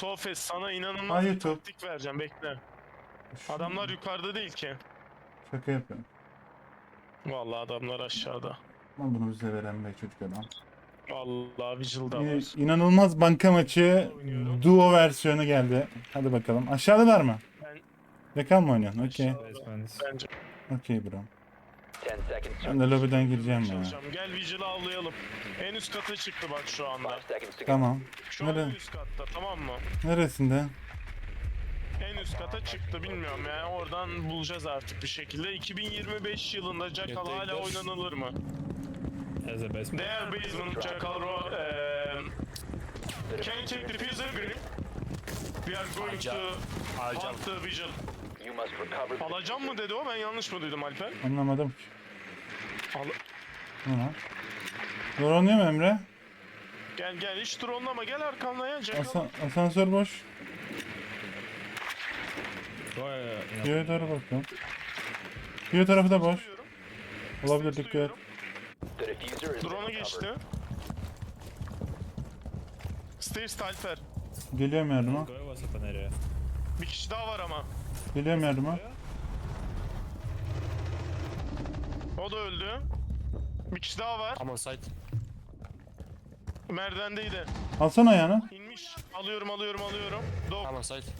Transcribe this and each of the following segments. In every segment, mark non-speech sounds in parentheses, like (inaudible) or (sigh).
Sofes sana inanılmaz Ay, bir YouTube. taktik vereceğim bekle. Şu- Adamlar yukarıda değil ki. Şaka yapıyorum. Vallahi adamlar aşağıda. Lan bunu bize veren be çocuk adam. Vallahi Vigil'da var. inanılmaz banka maçı Oynuyorum. duo versiyonu geldi. Hadi bakalım. Aşağıdalar mı? Ben Yakal mı oynuyorsun? Okey. Bence Okey bro. 10 seconds to Ben de lobiden gireceğim ya. çalışacağım. Gel Vigil'ı avlayalım. En üst kata çıktı bak şu anda. 5 seconds to go. Tamam. Şu an en üst katta tamam mı? Neresinde? En üst kata çıktı bilmiyorum yani oradan bulacağız artık bir şekilde. 2025 yılında Jackal hala oynanılır mı? As a basement. Their basement Jackal Ro eee Can you take the fuser green? We are going to hunt the Vigil. You must recover the Alacağım mı dedi o ben yanlış mı duydum Alper? Anlamadım ki. Al? Dolanıyor mu Emre? gel gel hiç dronlama gel arkamdan ya Jackal. Asa asansör boş. You know, Diğer doğru bakıyorum. Diğer tarafı da boş. Duyuyorum. Olabilir Ses dikkat duyuyorum. Drone'a geçti. Stairs Alper. Geliyorum yardıma. area. Bir kişi daha var ama. Geliyorum yardıma. O da öldü. Bir kişi daha var. On site. Merdivendeydi. Alsana ayağını. İnmiş. Alıyorum alıyorum alıyorum. I'm on site.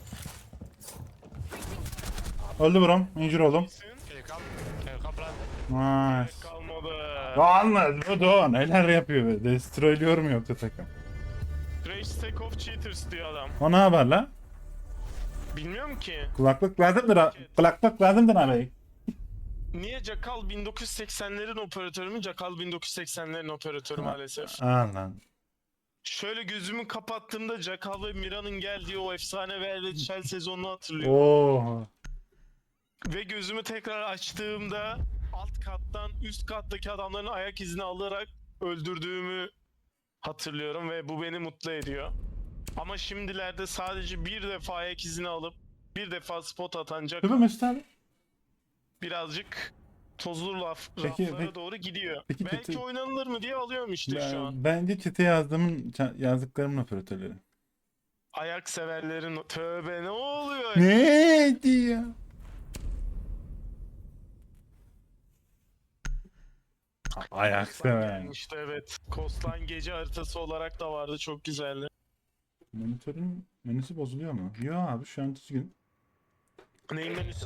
Öldü buram. İncir oldum. Nice. Kalmadı. Bu da neler yapıyor be. Destroyluyor mu yoksa takım? Trash stack of cheaters diyor adam. O ne haber la? Bilmiyorum ki. Kulaklık lazımdır ha. Kulaklık lazımdır abi. Niye Jackal 1980'lerin operatörü mü? Jackal 1980'lerin operatörü maalesef. Aa lan. Şöyle gözümü kapattığımda Jackal ve Mira'nın geldiği o efsane Velvet Shell sezonunu hatırlıyorum. Oo. Ve gözümü tekrar açtığımda alt kattan üst kattaki adamların ayak izini alarak öldürdüğümü hatırlıyorum ve bu beni mutlu ediyor. Ama şimdilerde sadece bir defa ayak izini alıp bir defa spot atan Jackal Tabii Mesut abi. Birazcık tozlu laf, Peki, raflara peki- doğru gidiyor. peki Belki kötü- oynanılır mı diye alıyorum işte şu an. Ben- Bence çete yazdığımın yazdıklarımın operatörleri. Ayak severlerin tövbe ne oluyor? Ne diyor? Ayak sever. İşte evet. Coastline gece haritası olarak da vardı. Çok güzeldi. Monitörün menüsü bozuluyor mu? Yok abi şu an düzgün. Neyin menüsü?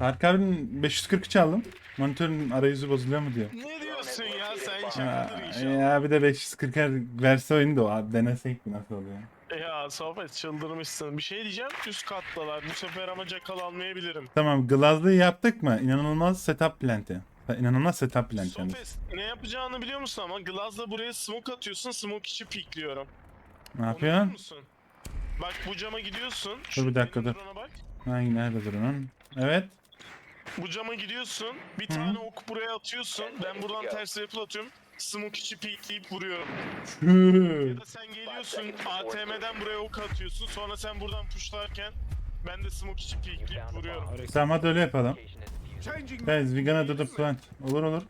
abinin 540'ı çaldım. Monitörün arayüzü bozuluyor mu diyor. Ne diyorsun ya sen Ya, şakadır inşallah. ya bir de 540'er verse oyunu da o abi. Denesek mi nasıl oluyor? Ya sohbet çıldırmışsın. Bir şey diyeceğim üst kattalar. Bu sefer ama Jackal almayabilirim. Tamam Glazlı'yı yaptık mı? İnanılmaz setup planti. Ha, İnanılmaz setup plant yalnız. Sofes ne yapacağını biliyor musun ama Glaz'la buraya smoke atıyorsun. Smoke içi pikliyorum. Ne Onu biliyor yapıyorsun? musun? Bak bu cama gidiyorsun. Dur bir dakika, benim dur. drone'a Bak. Hangi nerede durun? Evet. Bu cama gidiyorsun. Bir tane ok buraya atıyorsun. Ben buradan ters yapı atıyorum. Smoke içi pikleyip vuruyorum. Ya da sen geliyorsun ATM'den buraya ok atıyorsun. Sonra sen buradan pushlarken ben de smoke içi pikleyip vuruyorum. Tamam hadi öyle yapalım. Guys we gonna do the plant. Olur olur.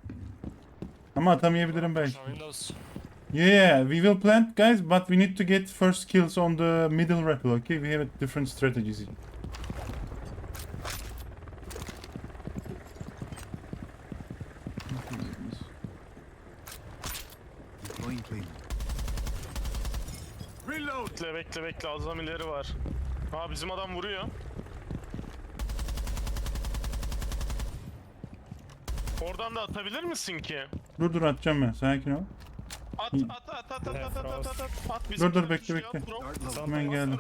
Ama atamayabilirim belki. Yeah, we will plant guys, but we need to get first kills on the middle rappel, okay? We have different strategies. Clean. Reload! Bekle bekle bekle azamileri var. Ha bizim adam vuruyor. Oradan da atabilir misin ki? Dur dur atacağım ben, sakin ol. At at at at at at at at at at at bizim Dur, dur, bekle, bekle. Hemen geldim.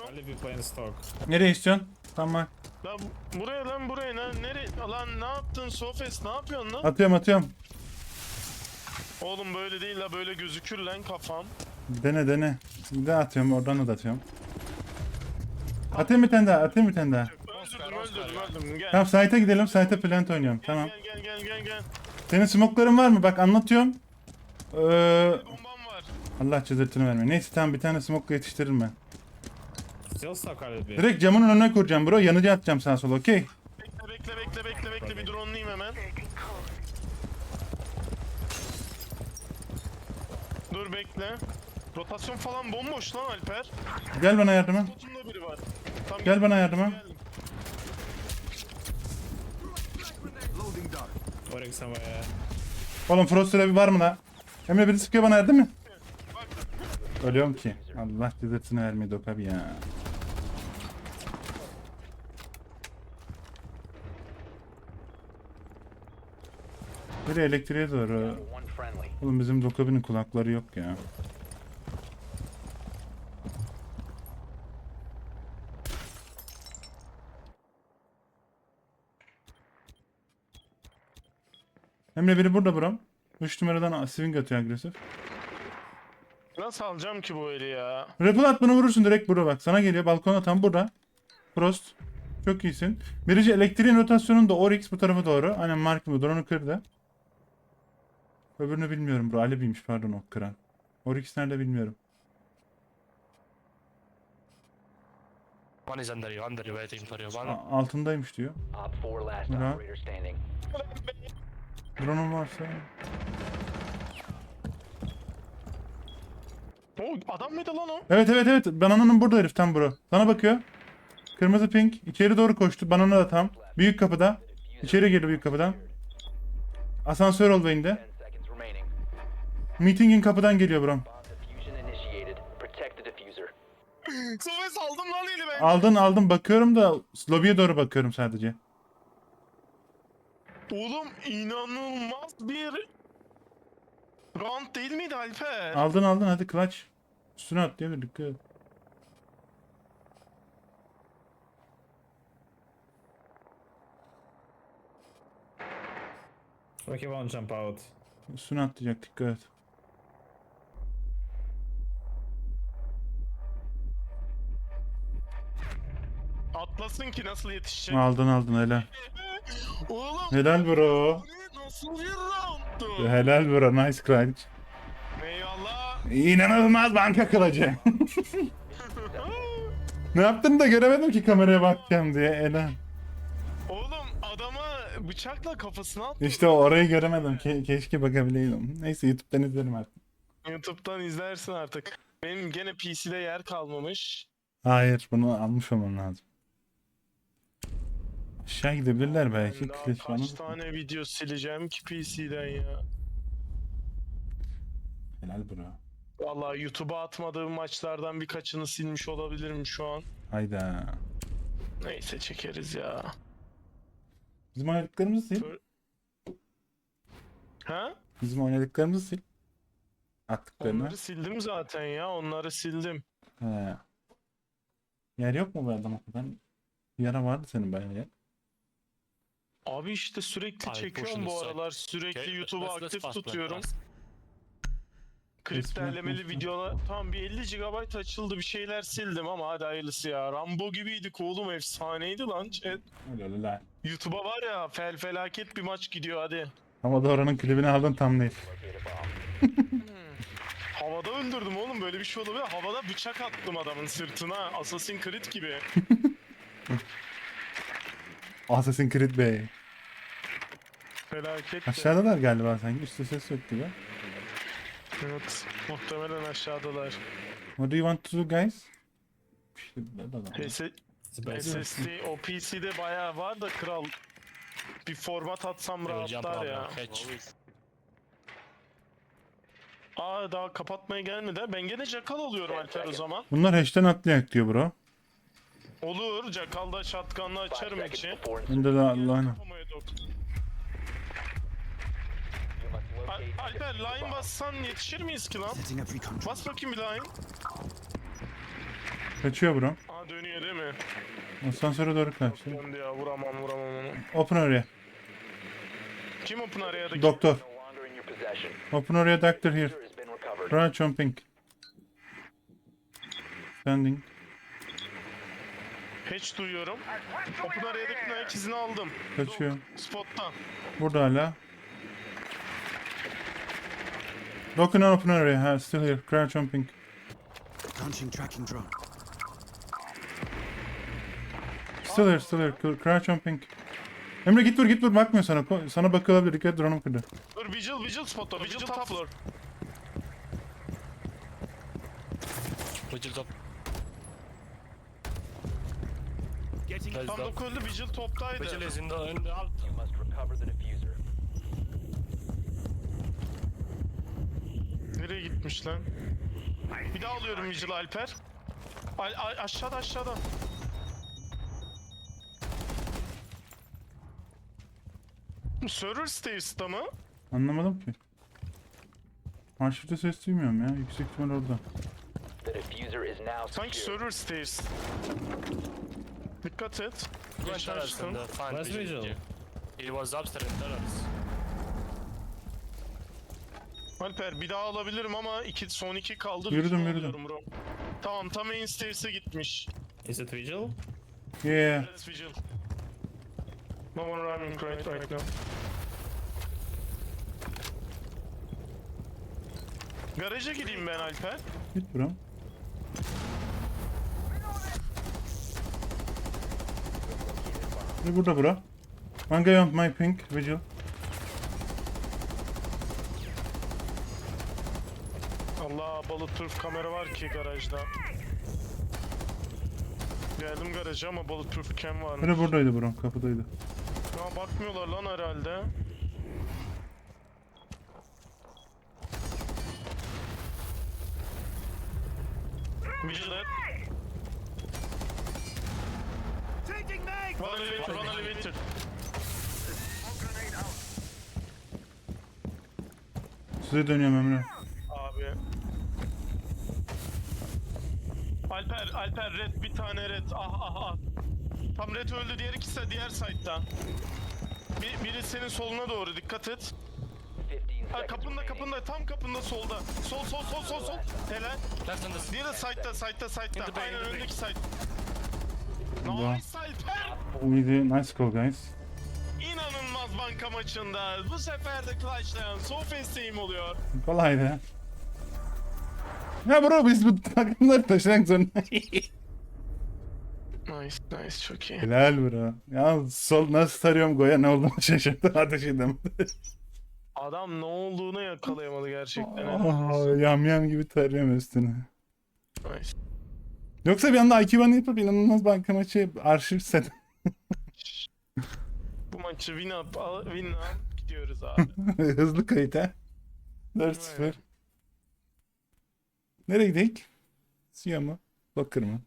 Nereye istiyorsun? Tamam. Lan buraya lan buraya lan nereye lan ne yaptın Sofes ne yapıyorsun lan? Atıyorum atıyorum. Oğlum böyle değil la böyle gözükür lan kafam. Dene dene. Bir daha atıyorum, oradan da atıyorum. Atayım bir tane daha, atayım bir tane daha. Öldürdüm öldürdüm öldürdüm gel. Tamam site'e gidelim, site'e plant oynuyorum. Gel, Tamam. Gel gel gel gel gel. Senin smoke'ların var mı? Bak anlatıyorum. Ee, Bombam var. Allah cızırtını verme. Neyse tamam bir tane smoke yetiştiririm ben. Bit. Direkt camın önüne kuracağım bro. Yanıcı atacağım sağa sola okey. Bekle bekle bekle bekle bekle bir drone'layım hemen. Dur bekle. Rotasyon falan bomboş lan Alper. Gel bana yardıma. Spotunda biri var. Tam Gel bana yardıma. geldim. Dart. Oryx havaya. Oğlum Frost'la bir var mı la? Emre biri sıkıyor bana yardım mı? Ölüyorum ki. Allah cezasını vermedi Dok abi ya. Biri elektriğe doğru. Oğlum bizim Dokabinin kulakları yok ya. Emre biri burada bro. 3 numaradan swing atıyor agresif. Nasıl alacağım ki bu eli ya? Rappel at bunu vurursun direkt burada bak. Sana geliyor balkona tam burada. Frost. Çok iyisin. Birici elektriğin rotasyonunda Oryx bu tarafa doğru. Aynen Mark bu drone'u kırdı. Öbürünü bilmiyorum bro. Alibi'ymiş pardon o kıran. Oryx nerede bilmiyorum. One is under you, under you, waiting for you. One. A- altındaymış diyor. Op 4 last Bra. operator standing. Drone'un varsa. O adam mıydı lan o? Evet evet evet. Banana'nın burada herif tam bro. Sana bakıyor. Kırmızı pink. İçeri doğru koştu. Banana da tam. Büyük kapıda. İçeri girdi büyük kapıdan. Asansör oldayında. 10 seconds remaining. Meetingin kapıdan geliyor diffuser. Sobe saldım lan eli ben. Aldın aldım bakıyorum da lobiye doğru bakıyorum sadece. Oğlum inanılmaz bir round değil miydi Alper? Aldın aldın hadi clutch. Üstüne at diye dikkat et. Okay, one jump out. Üstüne atlayacak dikkat et. Atlasın ki nasıl yetişecek? Aldın aldın helal. (laughs) Oğlum Helal bro. bu nasıl bir rounddu? Helal bro nice clutch. Eyvallah. İnanılmaz banka kılıcı. (laughs) ne yaptın da göremedim ki kameraya bakacağım diye helal. Oğlum adama bıçakla kafasına attı. İşte orayı göremedim. Ke- keşke bakabileydim. Neyse YouTube'dan izlerim artık. YouTube'dan izlersin artık. Benim gene PC'de yer kalmamış. Hayır bunu almış olman lazım. Aşağı gidebilirler belki. daha Clash kaç falan. tane video sileceğim ki PC'den ya. Helal bro. Vallahi YouTube'a atmadığım maçlardan birkaçını silmiş olabilirim şu an. Hayda. Neyse çekeriz ya. Bizim oynadıklarımızı sil. Ha? Bizim oynadıklarımızı sil. Attıklarını. Onları sildim zaten ya. Onları sildim. He. Yer yok mu bu adam o kadar? Bir ara vardı senin bayağı yer. Abi işte sürekli Ay, çekiyorum bu boşuna say. aralar. Sürekli Okay, YouTube'u let's- let's aktif fast play tutuyorum. fast. Klip derlemeli videolar. Tamam bir 50 GB açıldı bir şeyler sildim ama hadi hayırlısı ya. Rambo gibiydik oğlum efsaneydi lan chat. Öyle öyle lan. YouTube'a var ya fel felaket bir maç gidiyor hadi. Ama da oranın klibini aldın tam değil. Bomb. Havada öldürdüm oğlum böyle bir şey olabilir. Havada bıçak attım adamın sırtına. Assassin's Creed gibi. (laughs) Assassin's Creed Bey. Felaket. Aşağıdalar galiba sanki. Üstte ses yok gibi. Evet. Muhtemelen aşağıdalar. What do you want to do guys? SSD o PC'de bayağı var da kral. Bir format atsam rahatlar ya. Aa daha kapatmaya gelmedi. ha. Ben gene Jackal alıyorum Alper o zaman. Bunlar hash'ten atlayak diyor bro. Olur. Shotgun'la Five açarım before Ben de must Al- Alper line bassan yetişir miyiz ki lan? Bas bakayım bir line. Kaçıyor bro. Aa dönüyor değil mi? Asansöre doğru kaçtı. Döndü ya vuramam vuramam onu. Open oraya. Kim open araya Doktor. Open oraya doctor here. Right jumping. Standing. Hatch duyuyorum. Open araya'daki ayak izini aldım. Kaçıyor. Spot'tan. Burada hala. Looking on open area. Ha, still here. Crouch jumping. Launching tracking drone. Still here, still here. Cr- Crouch jumping. Emre git vur git vur bakmıyor sana. Ko- Sana bakıyor olabilir. Dikkat drone'um kırdı. Dur vigil vigil spotta. Vigil top floor. Vigil top. Tam top. doku öldü. Vigil toptaydı. Vigil is in the, in the alt. You must recover the diffuser. Nereye gitmiş lan? Bir daha alıyorum Vigil Alper. Al, al- aşağıda aşağıda. Server Stairs'ta mı? Anlamadım ki. Arşivde ses duymuyorum ya. Yüksek ihtimal orada. The diffuser is now Sanki secure. Server Stairs. Dikkat et. Went Yaşarsın. and uh, find Where's Vigil. Vigil? He was upstairs in terrace. Alper bir daha alabilirim ama iki, son iki kaldı. Yürüdüm, Vigil yürüdüm. alıyorum bro. Tamam tam main stairs'e gitmiş. Is it Vigil? Yeah. Let's Vigil. No one running right, right now. Garaja gideyim ben Alper. Git bro. Biri burada bro. One guy on my pink. Vigil. Allah bulletproof kamera var ki garajda. Geldim garaja ama bulletproof cam var. Biri buradaydı bro. Kapıdaydı. Ya bakmıyorlar lan herhalde. Changing mag! One elevator, one elevator. Size dönüyorum Emre. Abi. Alper, Alper red bir tane red. Ah ah ah. Tam red öldü diğer ikisi de diğer side'dan. Bir, biri senin soluna doğru dikkat et. 15 Ha, kapında kapında tam kapında solda. Sol sol sol sol sol. The Diğeri de side'da side'da side'da. Aynen öndeki side. Nice Alper. Neydi? Nice call guys. İnanılmaz banka maçında. Bu sefer de clutchlayan Sofes team oluyor. Kolaydı. Ya bro biz bu takımları taşımak zorundayız. (laughs) Nice nice çok iyi. Helal bro. Ya sol nasıl tarıyorum goya ne olduğunu şaşırdım (laughs) ateş edemedi. Adam ne olduğunu yakalayamadı gerçekten. Aa, yam yam gibi tarıyorum üstüne. Nice. Yoksa bir anda IQ yapıp inanılmaz banka maçı arşiv set. Bu maçı win up, al- win up gidiyoruz abi. (laughs) Hızlı kayıt ha. 4-0. Evet. Nereye gidelim? Siyah mı? Bakır mı?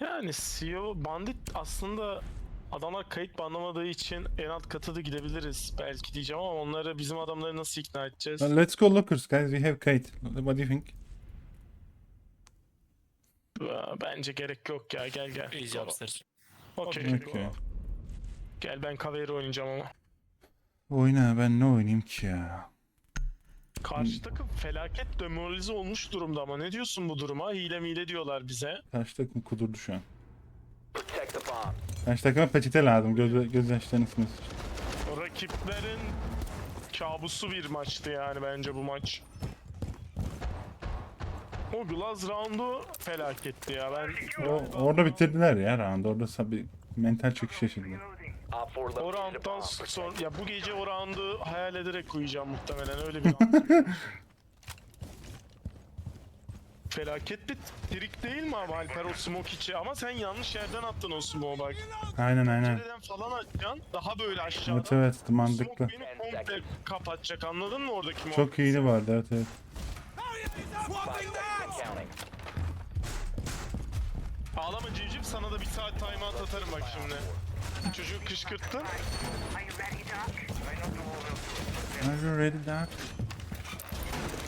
yani CEO bandit aslında adamlar kayıt banlamadığı için en alt katı da gidebiliriz belki diyeceğim ama onları bizim adamları nasıl ikna edeceğiz? Let's go lockers guys. We have kite. What do you think? Bence gerek yok ya gel gel. Easy upstairs. Okey. Okay. Gel ben Kaveri oynayacağım ama. Oyna ben ne oynayayım ki ya? Karşı takım felaket demoralize olmuş durumda ama ne diyorsun bu duruma? Hile mile diyorlar bize. Karşı takım kudurdu şu an. Karşı takıma peçete lazım. Göz, gözyaşlarını silmesi için. Rakiplerin kabusu bir maçtı yani bence bu maç. O Glaz roundu felaketti ya ben O, orada bitirdiler ya round. Orada bir mental çöküş yaşadılar. Op 4 o rounddan sonra ya bu gece o roundu hayal ederek uyuyacağım muhtemelen öyle bir (laughs) round. Felaket bir trik değil mi abi Alper o smoke içi ama sen yanlış yerden attın o smoke'u bak. Aynen aynen. Nereden falan atacaksın daha böyle aşağıdan. Evet evet Smoke mantıklı. beni komple kapatacak anladın mı oradaki muhabbeti? Çok iyiydi vardı evet evet. five seconds and counting. Ağlama civciv sana da bir saat timeout atarım bak şimdi. Çocuğu kışkırttın. Are you ready dog?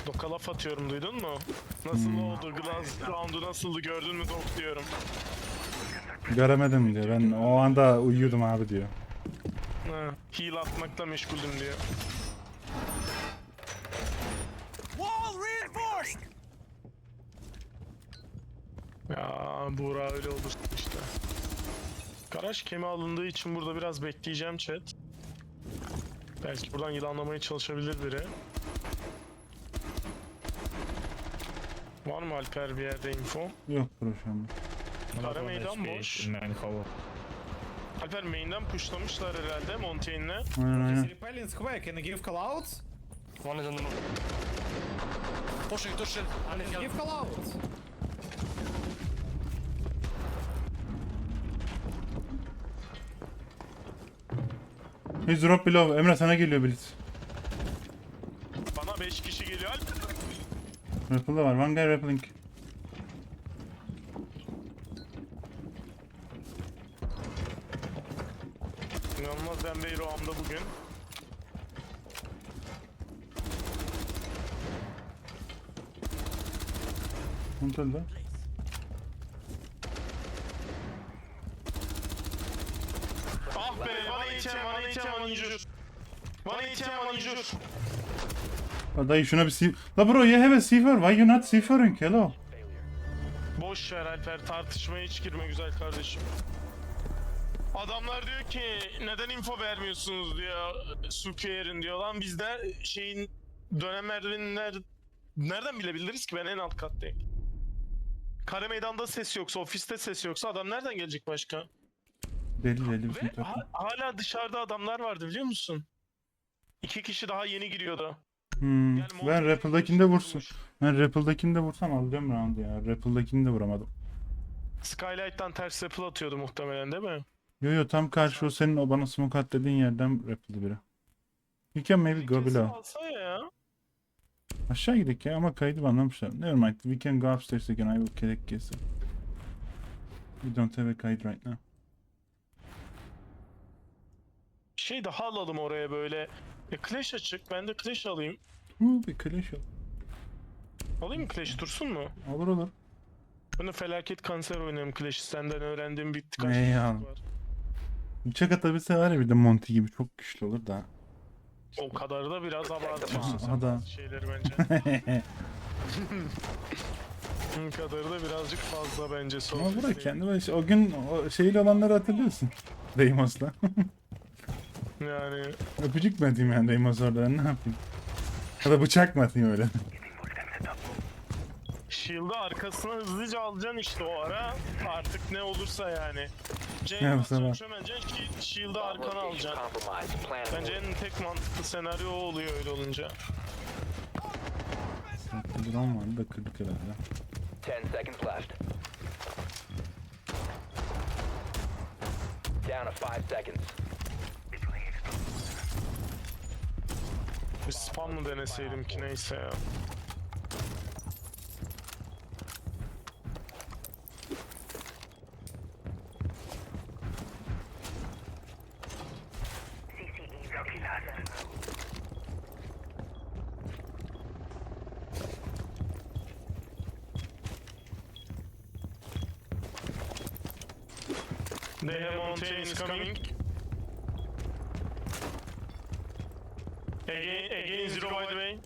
Doka laf atıyorum duydun mu? Nasıl oldu Glaz roundu nasıldı gördün mü Dok diyorum. Göremedim diyor. Ben o anda uyuyordum abi diyor. Ha, heal atmakla meşguldüm diyor. Ya Buğra öyle olur işte. Garaj kemi alındığı için burada biraz bekleyeceğim chat. Belki buradan yılanlamaya çalışabilir biri. Var mı Alper bir yerde info? Yok bro şu anda. Kara meydan boş. Alper main'den pushlamışlar herhalde Montaigne'le. Aynen aynen. Repelling square, can you give call out? One is on the move. Pushing, pushing. Give call out! He's drop below. Emre sana geliyor Blitz. Bana 5 kişi geliyor. Rappel'da var. One guy rappelling. İnanılmaz ben Beyroğam'da bugün. Kontrolde. Ah be, bana item, bana item, bana injur. Bana item, bana injur. La dayı şuna bir C... La bro you have a C4. Why you not C4'ing? Hello. Boş ver Alper, tartışmaya hiç girme güzel kardeşim. Adamlar diyor ki neden info vermiyorsunuz diyor Supier'in diyor lan bizde şeyin dönem merdivenler nereden bilebiliriz ki ben en alt kattayım. Kare meydanda ses yoksa ofiste ses yoksa adam nereden gelecek başka? Deli deli bizim Ve takım. ha- hala dışarıda adamlar vardı biliyor musun? İki kişi daha yeni giriyordu. Hmm. Yani Ben Monte'nin Rappel'dakini de vursun. Ben Rappel'dakini de vursam alacağım round ya. Rappel'dakini de vuramadım. Skylight'tan ters rappel atıyordu muhtemelen değil mi? Yo yo tam karşı o senin o bana smoke at dediğin yerden rappel'dı biri. You can maybe go Kesin below. alsa ya. Aşağı gidelim ya ama kaydı banlamışlar. Never mind. We can go upstairs again. I will collect guess. We don't have a kite right now. Şey daha alalım oraya böyle. E, Clash açık. Ben de Clash alayım. Huu bir clash yok. Alayım mı Clash dursun mu? Olur olur. De felaket kanser oynarım Clash'i. Senden öğrendiğim bir birkaç Eyvallah. teknik var. Bıçak atabilse var ya bir de Monty gibi çok güçlü olur da. O kadar da biraz abartıyorsun Aa, (laughs) sen bazı şeyleri bence. (laughs) o kadar da birazcık fazla bence. Ama bırak kendi şey- o gün o şeyli olanları hatırlıyorsun. Deimos'la. (laughs) Yani Öpücük mü atayım yani Deimos orada ben ne yapayım? Ya da bıçak mı atayım öyle? Shield'ı arkasına hızlıca alacaksın işte o ara. Artık ne olursa yani. Bu basacaksın, sabah? çömeceksin ki Shield'ı arkana alacaksın. Plan Bence en tek mantıklı senaryo o oluyor öyle olunca. Bir drone vardı da kırdık herhalde. 10 seconds left. Down to 5 seconds. Bir spam mı deneseydim ki neyse ya. They have mountain is coming. Again, again zero by the way.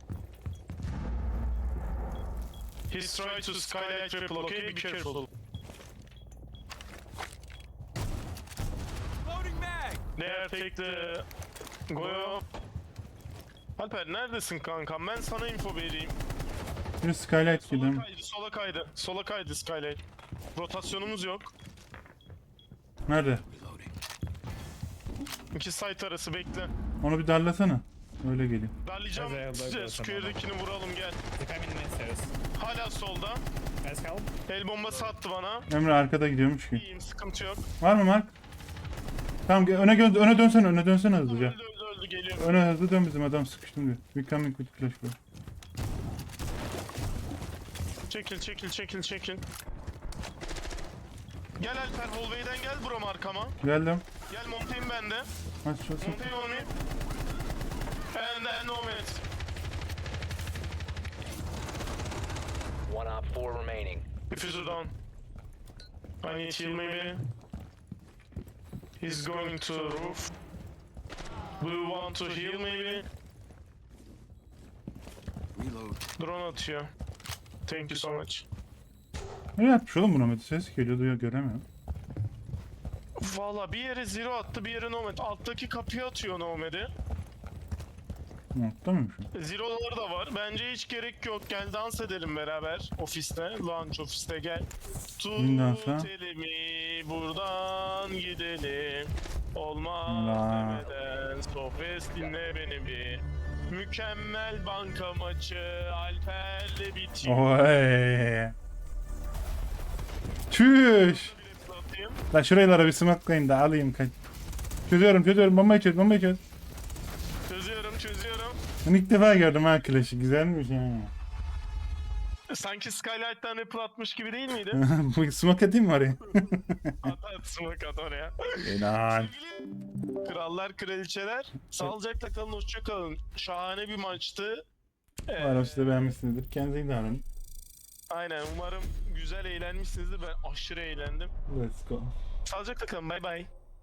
He's trying to skylight triple, okay? Be careful. Loading mag. They are take the... Goyo. Alper neredesin kankam? Ben sana info vereyim. Bir skylight Sola gidelim. kaydı, sola kaydı. Sola kaydı skylight. Rotasyonumuz yok. Nerede? İki site arası bekle. Onu bir darlasana. Öyle geliyor. Darlayacağım. Hadi, Size Square'dekini vuralım gel. They're coming in stairs. Hala solda. Guys, help. El bombası attı bana. Emre arkada gidiyormuş ki. İyiyim sıkıntı yok. Var mı Mark? Tamam gel- öne gö- öne dönsene öne dönsene hızlıca. Öldü öldü öldü geliyor. Öne hızlı dön bizim adam sıkıştım diyor. We coming with flash bro. Çekil çekil çekil çekil. Gel Alper hallway'den gel bro arkama. Geldim. Gel Montaigne bende. Hadi şurası. Montaigne on me. And then Nomad. One op 4 remaining. Diffuser down. I need heal maybe. He's going to roof. Do you want to heal maybe? Reload. Drone atıyor. Thank you so much. Ne yapmış oğlum buna Mete? Ses geliyor duyuyor göremiyorum. Valla bir yere zero attı bir yere nomad. Alttaki kapıya atıyor nomad'i. Nokta mıyım şu? Zero'ları da var. Bence hiç gerek yok. Gel dans edelim beraber ofiste. Launch ofiste gel. Tut elimi buradan gidelim. Olmaz La. demeden Sofes dinle beni bir. Mükemmel banka maçı Alper'le bitiyor. Oy. Çüş. Bir atayım. Lan şuralara bir smokelayayım da alayım kaç. Çözüyorum çözüyorum bombayı çöz bombayı çöz. Ben ilk defa gördüm ha Clash'ı. Güzelmiş ha. Sanki Skylight'tan Apple atmış gibi değil miydi? (laughs) Bu smoke atayım mı oraya? (laughs) at at smoke at oraya. Helal. Sevgili krallar, kraliçeler. Sağlıcakla kalın, hoşça kalın. Şahane bir maçtı. Ee, Umarım siz de beğenmişsinizdir. Kendinize iyi davranın. aynen umarım güzel eğlenmişsinizdir. Ben aşırı eğlendim. Let's go. Sağlıcakla kalın. Bay bay.